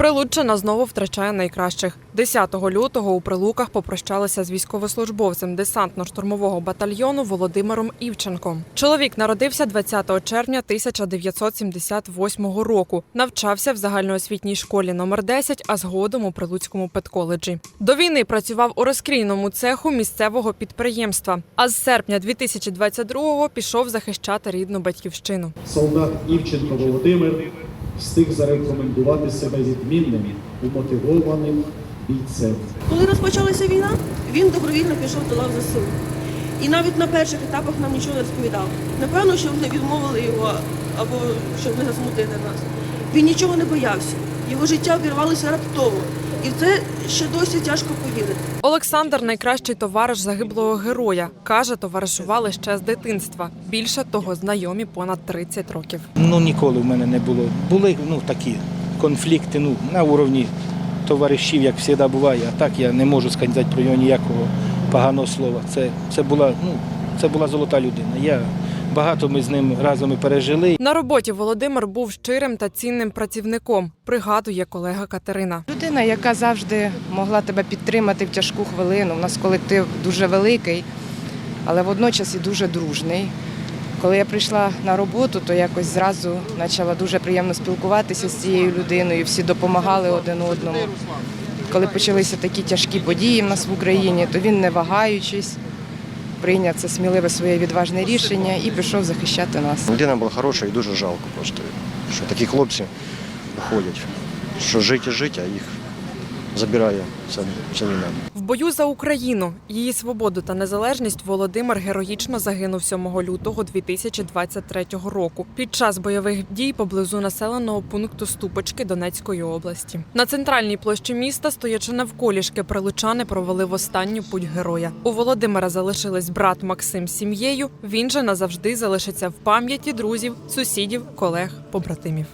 Прилуччина знову втрачає найкращих. 10 лютого у Прилуках попрощалися з військовослужбовцем десантно-штурмового батальйону Володимиром Івченком. Чоловік народився 20 червня 1978 року. Навчався в загальноосвітній школі номер 10, а згодом у Прилуцькому педколеджі. До війни працював у розкрійному цеху місцевого підприємства. А з серпня 2022-го пішов захищати рідну батьківщину. солдат Івченко Володимир встиг зарекомендувати себе відмінним, умотивованим бійцем. Коли розпочалася війна, він добровільно пішов до лав ЗСУ. І навіть на перших етапах нам нічого не розповідав. Напевно, щоб не відмовили його або щоб не засмутити нас. Він нічого не боявся. Його життя обірвалося раптово. І це ще досі тяжко повірити. Олександр найкращий товариш загиблого героя. Каже, товаришували ще з дитинства. Більше того, знайомі понад 30 років. Ну ніколи в мене не було. Були ну, такі конфлікти ну, на уровні товаришів, як завжди буває. А так я не можу сказати про нього ніякого поганого слова. Це, це, була, ну, це була золота людина. Я, багато ми з ним разом і пережили. На роботі Володимир був щирим та цінним працівником. Пригадує колега Катерина. Людина, яка завжди могла тебе підтримати в тяжку хвилину. У нас колектив дуже великий, але водночас і дуже дружний. Коли я прийшла на роботу, то якось зразу почала дуже приємно спілкуватися з цією людиною. Всі допомагали один одному. Коли почалися такі тяжкі події в нас в Україні, то він, не вагаючись, прийняв це сміливе своє відважне рішення і пішов захищати нас. Людина була хороша і дуже жалко просто, що такі хлопці виходять, Що жить і жить, а їх забирає ця, ця війна. В бою за Україну, її свободу та незалежність Володимир героїчно загинув 7 лютого 2023 року під час бойових дій поблизу населеного пункту Ступочки Донецької області. На центральній площі міста, стоячи навколішки, прилучани провели в останню путь героя. У Володимира залишились брат Максим з сім'єю. Він же назавжди залишиться в пам'яті друзів, сусідів, колег, побратимів.